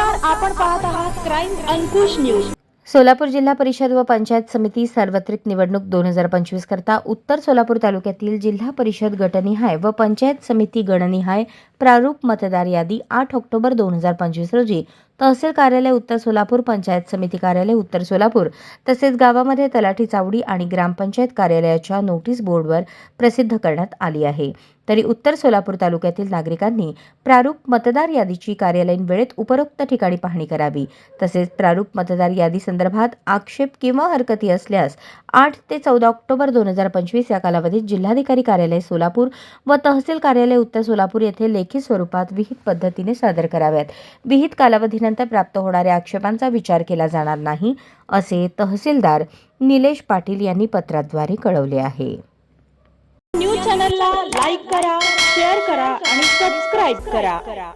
आपण पाहत आहात क्राईम अंकुश न्यूज सोलापूर जिल्हा परिषद व पंचायत समिती सार्वत्रिक निवडणूक दोन हजार पंचवीस करता उत्तर सोलापूर तालुक्यातील जिल्हा परिषद गटनिहाय व पंचायत समिती गणनिहाय प्रारूप मतदार यादी आठ ऑक्टोबर दोन हजार पंचवीस रोजी. तहसील कार्यालय उत्तर सोलापूर पंचायत समिती कार्यालय उत्तर सोलापूर. तसेच गावामध्ये तलाठी चावडी आणि ग्रामपंचायत कार्यालयाच्या नोटीस बोर्डवर प्रसिद्ध करण्यात आली आहे. तरी उत्तर सोलापूर तालुक्यातील नागरिकांनी प्रारूप मतदार यादीची कार्यालयीन वेळेत उपरोक्त ठिकाणी पाहणी करावी. तसेच प्रारूप मतदार यादी संदर्भात आक्षेप किंवा हरकती असल्यास आठ ते चौदा ऑक्टोबर दोन हजार पंचवीस या कालावधीत जिल्हाधिकारी कार्यालय सोलापूर व तहसील कार्यालय उत्तर सोलापूर येथे लेखी स्वरूपात विहित पद्धतीने सादर कराव्यात. विहित कालावधीनंतर प्राप्त होणाऱ्या आक्षेपांचा विचार केला जाणार नाही असे तहसीलदार निलेश पाटील यांनी पत्राद्वारे कळवले आहे. न्यूज चॅनलला लाईक करा शेअर करा आणि सबस्क्राईब करा.